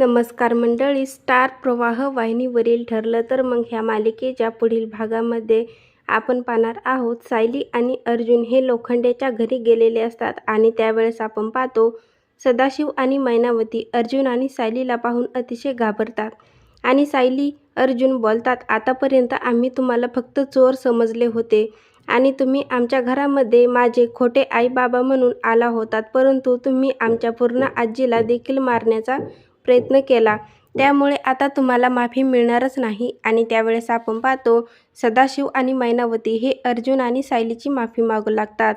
नमस्कार मंडळी स्टार प्रवाह वाहिनीवरील ठरलं तर मग ह्या मालिकेच्या पुढील भागामध्ये आपण पाहणार आहोत. सायली आणि अर्जुन हे लोखंडेच्या घरी गेलेले असतात आणि त्यावेळेस आपण पाहतो सदाशिव आणि मैनावती अर्जुन आणि सायलीला पाहून अतिशय घाबरतात. आणि सायली अर्जुन बोलतात आतापर्यंत आम्ही तुम्हाला फक्त चोर समजले होते आणि तुम्ही आमच्या घरामध्ये माझे खोटे आई बाबा म्हणून आला होतात परंतु तुम्ही आमच्या पूर्ण आजीला देखील मारण्याचा प्रयत्न केला. त्यामुळे आता तुम्हाला माफी मिळणारच नाही आणि त्यावेळेस आपण पाहतो सदाशिव आणि मैनावती हे अर्जुन आणि सायलीची माफी मागू लागतात.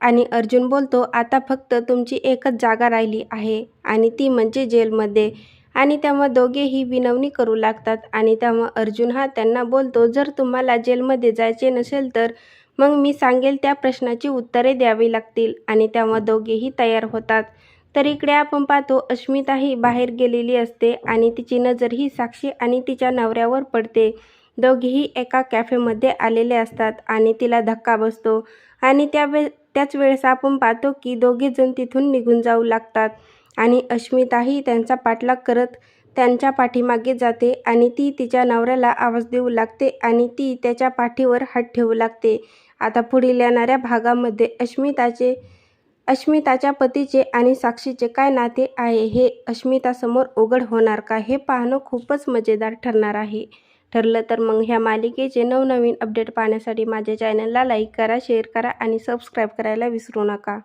आणि अर्जुन बोलतो आता फक्त तुमची एकच जागा राहिली आहे आणि ती म्हणजे जेलमध्ये. आणि तेव्हा दोघेही विनवणी करू लागतात आणि तेव्हा अर्जुन हा त्यांना बोलतो जर तुम्हाला जेलमध्ये जायचे नसेल तर मग मी सांगेल त्या प्रश्नाची उत्तरे द्यावी लागतील. आणि तेव्हा दोघेही तयार होतात. तर इकडे आपण पाहतो अस्मिताही बाहेर गेलेली असते आणि तिची नजर ही साक्षी आणि तिच्या नवऱ्यावर पडते. दोघेही एका कॅफेमध्ये आलेले असतात आणि तिला धक्का बसतो. आणि त्यावे त्याच वेळेस आपण पाहतो की दोघेजण तिथून निघून जाऊ लागतात आणि अस्मिताही त्यांचा पाठलाग करत त्यांच्या पाठीमागे जाते आणि ती तिच्या नवऱ्याला आवाज देऊ लागते आणि ती त्याच्या पाठीवर हात ठेवू लागते. आता पुढील येणाऱ्या भागामध्ये अस्मिताचे अस्मिताच्या पतीचे आणि साक्षीचे काय नाते आहे हे अस्मितासमोर उघड होणार का हे पाहणं खूपच मजेदार ठरणार आहे. ठरलं तर मग ह्या मालिकेचे नवनवीन अपडेट पाहण्यासाठी माझ्या चॅनलला लाईक करा शेअर करा आणि सबस्क्राईब करायला विसरू नका.